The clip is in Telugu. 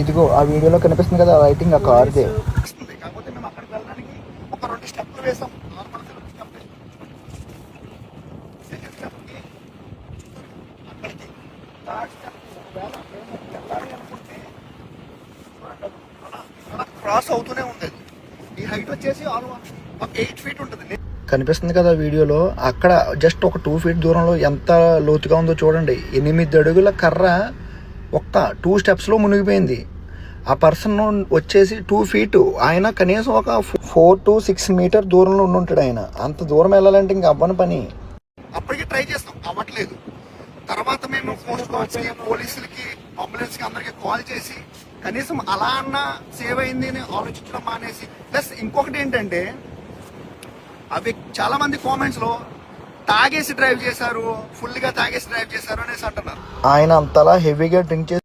ఇదిగో ఆ వీడియోలో కనిపిస్తుంది కదా లైటింగ్ ఆ కార్దే. కాకపోతే మేము అక్కడికి వెళ్ళడానికి ఒక రెండు స్టెప్లు వేసాం. నార్మల్ స్టెప్ సెకండ్ స్టెప్కి అక్కడికి థర్డ్ స్టెప్ ఒకవేళ మేము వెళ్ళాలి అనుకుంటే క్రాస్ అవుతూనే ఉంది. అది. ఈ హైట్ వచ్చేసి ఆల్మోస్ట్ ఒక ఎయిట్ ఫీట్ ఉంటుంది. కనిపిస్తుంది కదా వీడియోలో అక్కడ జస్ట్ ఒక టూ ఫీట్ దూరంలో ఎంత లోతుగా ఉందో చూడండి. ఎనిమిది అడుగుల కర్ర ఒక్క టూ స్టెప్స్లో మునిగిపోయింది. ఆ పర్సన్ వచ్చేసి టూ ఫీట్. ఆయన కనీసం ఒక ఫోర్ టు సిక్స్ మీటర్ దూరంలో ఉండి ఉంటాడు ఆయన. అంత దూరం వెళ్ళాలంటే ఇంకా అవ్వని పని. అప్పటికి ట్రై చేస్తాం. అవ్వట్లేదు. తర్వాత మేము పోస్ట్ పోలీసులకి అంబులెన్స్కి అందరికి కాల్ చేసి కనీసం అలా అన్న సేవ్ అయింది అని ఆలోచించడం మానేసి ప్లస్ ఇంకొకటి ఏంటంటే అవి చాలా మంది కామెంట్స్లో తాగేసి డ్రైవ్ చేశారు ఫుల్గా తాగేసి డ్రైవ్ చేశారు అనేసి అంటున్నారు. ఆయన అంతలా హెవీగా డ్రింక్ చేసి